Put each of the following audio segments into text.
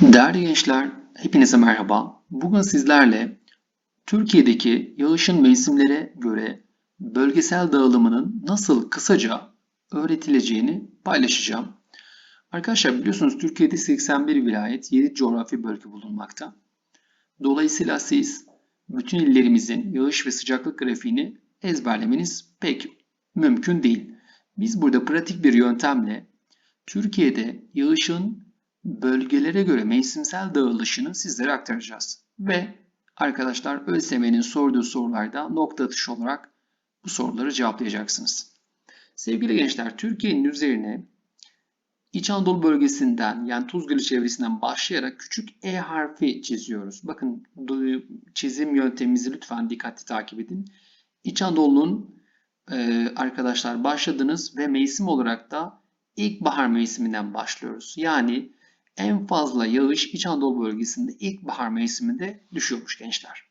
Değerli gençler, hepinize merhaba. Bugün sizlerle Türkiye'deki yağışın mevsimlere göre bölgesel dağılımının nasıl kısaca öğretileceğini paylaşacağım. Arkadaşlar biliyorsunuz Türkiye'de 81 vilayet, 7 coğrafi bölge bulunmakta. Dolayısıyla siz bütün illerimizin yağış ve sıcaklık grafiğini ezberlemeniz pek mümkün değil. Biz burada pratik bir yöntemle Türkiye'de yağışın bölgelere göre mevsimsel dağılışını sizlere aktaracağız. Ve arkadaşlar ÖSYM'nin sorduğu sorularda nokta atışı olarak bu soruları cevaplayacaksınız. Sevgili gençler, Türkiye'nin üzerine İç Anadolu bölgesinden yani Tuzgölü çevresinden başlayarak küçük E harfi çiziyoruz. Bakın çizim yöntemimizi lütfen dikkatli takip edin. İç Anadolu'nun e, arkadaşlar başladınız ve mevsim olarak da ilkbahar mevsiminden başlıyoruz. Yani en fazla yağış İç Anadolu bölgesinde ilkbahar mevsiminde düşüyormuş gençler.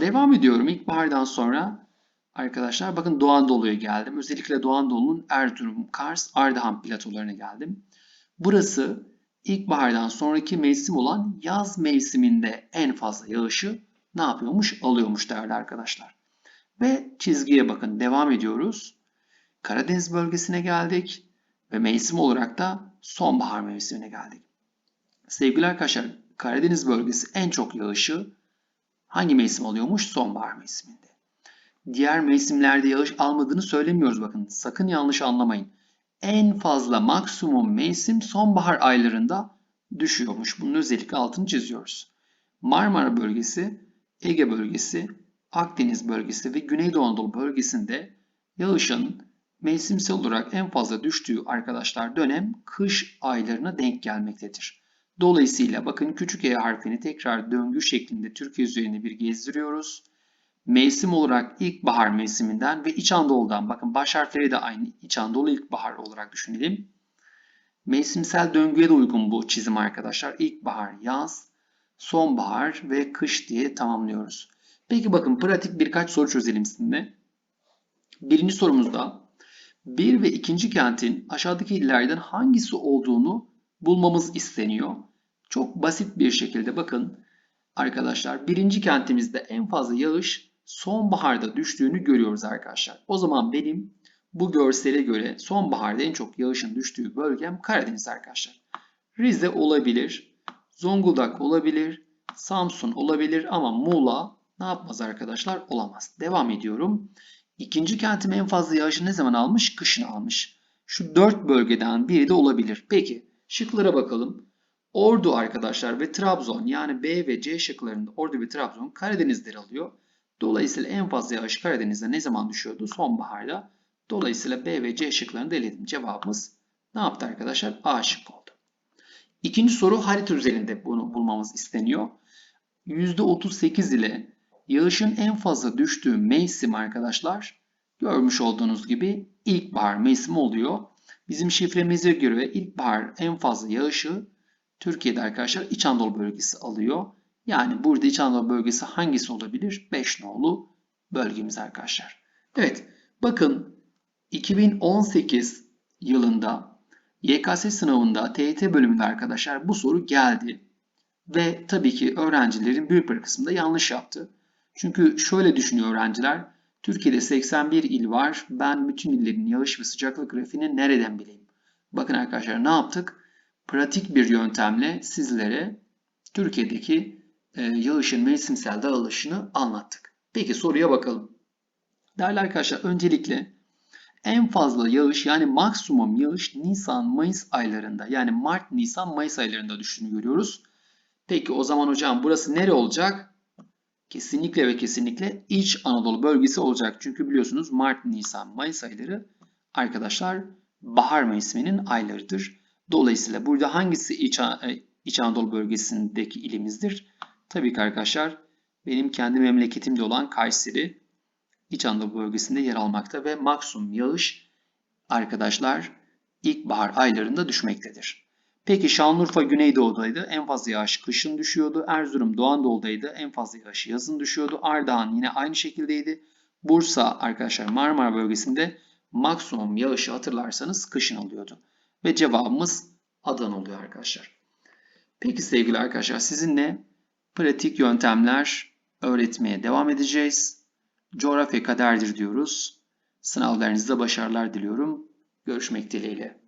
Devam ediyorum. İlkbahardan sonra arkadaşlar bakın Doğu Anadolu'ya geldim. Özellikle Doğu Anadolu'nun Erzurum, Kars, Ardahan platolarına geldim. Burası ilkbahardan sonraki mevsim olan yaz mevsiminde en fazla yağışı ne yapıyormuş? Alıyormuş değerli arkadaşlar. Ve çizgiye bakın devam ediyoruz. Karadeniz bölgesine geldik ve mevsim olarak da sonbahar mevsimine geldik. Sevgili arkadaşlar, Karadeniz bölgesi en çok yağışı hangi mevsim alıyormuş? Sonbahar mevsiminde. Diğer mevsimlerde yağış almadığını söylemiyoruz bakın. Sakın yanlış anlamayın. En fazla maksimum mevsim sonbahar aylarında düşüyormuş. Bunun özellikle altını çiziyoruz. Marmara bölgesi, Ege bölgesi, Akdeniz bölgesi ve Güneydoğu Anadolu bölgesinde yağışın mevsimsel olarak en fazla düştüğü arkadaşlar dönem kış aylarına denk gelmektedir. Dolayısıyla bakın küçük e harfini tekrar döngü şeklinde Türkiye üzerine bir gezdiriyoruz. Mevsim olarak ilkbahar mevsiminden ve İç Anadolu'dan bakın baş harfleri de aynı İç Anadolu ilkbahar olarak düşünelim. Mevsimsel döngüye de uygun bu çizim arkadaşlar. İlkbahar, yaz, sonbahar ve kış diye tamamlıyoruz. Peki bakın pratik birkaç soru çözelim sizinle. Birinci sorumuzda bir ve ikinci kentin aşağıdaki illerden hangisi olduğunu bulmamız isteniyor. Çok basit bir şekilde bakın arkadaşlar birinci kentimizde en fazla yağış sonbaharda düştüğünü görüyoruz arkadaşlar. O zaman benim bu görsele göre sonbaharda en çok yağışın düştüğü bölgem Karadeniz arkadaşlar. Rize olabilir, Zonguldak olabilir, Samsun olabilir ama Muğla ne yapmaz arkadaşlar? Olamaz. Devam ediyorum. İkinci kentim en fazla yağışı ne zaman almış? Kışın almış. Şu dört bölgeden biri de olabilir. Peki şıklara bakalım. Ordu arkadaşlar ve Trabzon yani B ve C şıklarında Ordu ve Trabzon Karadenizleri alıyor. Dolayısıyla en fazla yağış Karadeniz'de ne zaman düşüyordu? Sonbaharda. Dolayısıyla B ve C şıklarını da eledim. Cevabımız ne yaptı arkadaşlar? A şık oldu. İkinci soru harita üzerinde bunu bulmamız isteniyor. %38 ile yağışın en fazla düştüğü mevsim arkadaşlar görmüş olduğunuz gibi ilkbahar mevsimi oluyor. Bizim şifremize göre ilkbahar en fazla yağışı Türkiye'de arkadaşlar İç Anadolu bölgesi alıyor. Yani burada İç Anadolu bölgesi hangisi olabilir? 5 nolu bölgemiz arkadaşlar. Evet bakın 2018 yılında YKS sınavında TYT bölümünde arkadaşlar bu soru geldi. Ve tabii ki öğrencilerin büyük bir kısmı da yanlış yaptı. Çünkü şöyle düşünüyor öğrenciler. Türkiye'de 81 il var. Ben bütün illerin yağış ve sıcaklık grafiğini nereden bileyim? Bakın arkadaşlar ne yaptık? Pratik bir yöntemle sizlere Türkiye'deki e, yağışın mevsimsel dağılışını anlattık. Peki soruya bakalım. Değerli arkadaşlar öncelikle en fazla yağış yani maksimum yağış Nisan-Mayıs aylarında yani Mart, Nisan, Mayıs aylarında düştüğünü görüyoruz. Peki o zaman hocam burası nere olacak? Kesinlikle ve kesinlikle İç Anadolu bölgesi olacak. Çünkü biliyorsunuz Mart, Nisan, Mayıs ayları arkadaşlar bahar mevsiminin aylarıdır. Dolayısıyla burada hangisi İç, e, İç Anadolu bölgesindeki ilimizdir? Tabii ki arkadaşlar benim kendi memleketimde olan Kayseri İç Anadolu bölgesinde yer almakta ve maksimum yağış arkadaşlar ilkbahar aylarında düşmektedir. Peki Şanlıurfa Güneydoğu'daydı. En fazla yağış kışın düşüyordu. Erzurum Doğu Anadolu'daydı. En fazla yağış yazın düşüyordu. Ardahan yine aynı şekildeydi. Bursa arkadaşlar Marmara bölgesinde maksimum yağışı hatırlarsanız kışın oluyordu. Ve cevabımız Adana oluyor arkadaşlar. Peki sevgili arkadaşlar sizinle pratik yöntemler öğretmeye devam edeceğiz. Coğrafya kaderdir diyoruz. Sınavlarınızda başarılar diliyorum. Görüşmek dileğiyle.